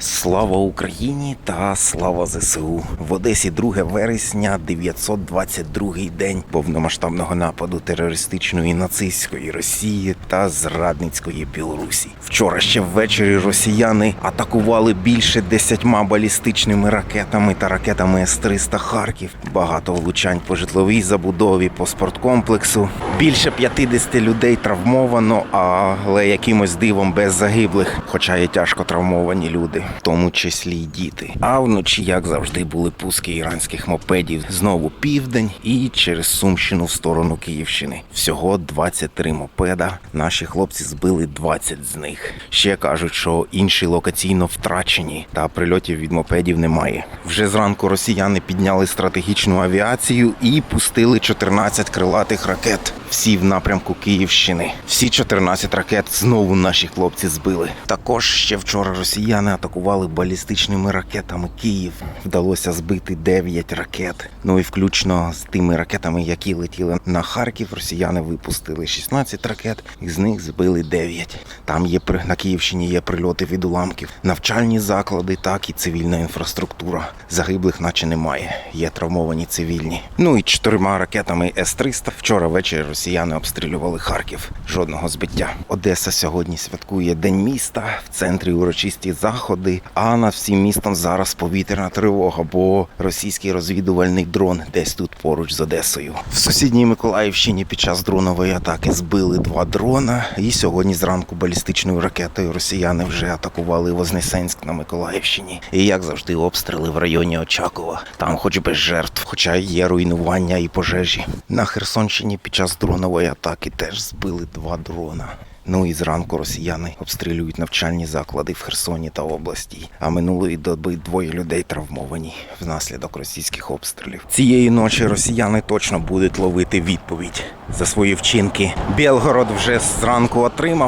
Слава Україні та слава ЗСУ. В Одесі 2 вересня 922 день повномасштабного нападу терористичної нацистської Росії та зрадницької Білорусі. Вчора ще ввечері росіяни атакували більше десятьма балістичними ракетами та ракетами С-300 Харків. Багато влучань по житловій забудові, по спорткомплексу. Більше 50 людей травмовано, але якимось дивом без загиблих, хоча є тяжко травмовані люди, в тому числі й діти. А вночі, як завжди, були пуски іранських мопедів. Знову південь і через Сумщину в сторону Київщини. Всього 23 мопеда. Наші хлопці збили 20 з них. Ще кажуть, що інші локаційно втрачені, та прильотів від мопедів немає. Вже зранку росіяни підняли стратегічну авіацію і пустили 14 крилатих ракет. Всі в напрямку Київщини. Всі 14 ракет знову наші хлопці збили. Також ще вчора росіяни атакували балістичними ракетами Київ. Вдалося збити 9 ракет. Ну і включно з тими ракетами, які летіли на Харків, росіяни випустили 16 ракет, із них збили 9. Там є на Київщині є прильоти від уламків, навчальні заклади, так і цивільна інфраструктура. Загиблих, наче немає. Є травмовані цивільні. Ну і чотирма ракетами С-300 вчора ввечері росіяни обстрілювали Харків. Жодного збиття. Одеса сьогодні святкує День міста, в центрі урочисті заходи. А над всім містом зараз повітряна тривога, бо російський розвідувальний дрон десь тут поруч з Одесою. В сусідній Миколаївщині під час дронової атаки збили два дрона. І сьогодні зранку балістичною ракетою росіяни вже атакували Вознесенськ на Миколаївщині. І як завжди, обстріли в районі Очакова. Там, хоч без жертв, хоча є руйнування і пожежі. На Херсонщині під час дронової атаки теж збили два дрона. Ну і зранку росіяни обстрілюють навчальні заклади в Херсоні та області. А минулої доби двоє людей травмовані внаслідок російських обстрілів. Цієї ночі росіяни точно будуть ловити відповідь за свої вчинки. Білгород вже зранку отримав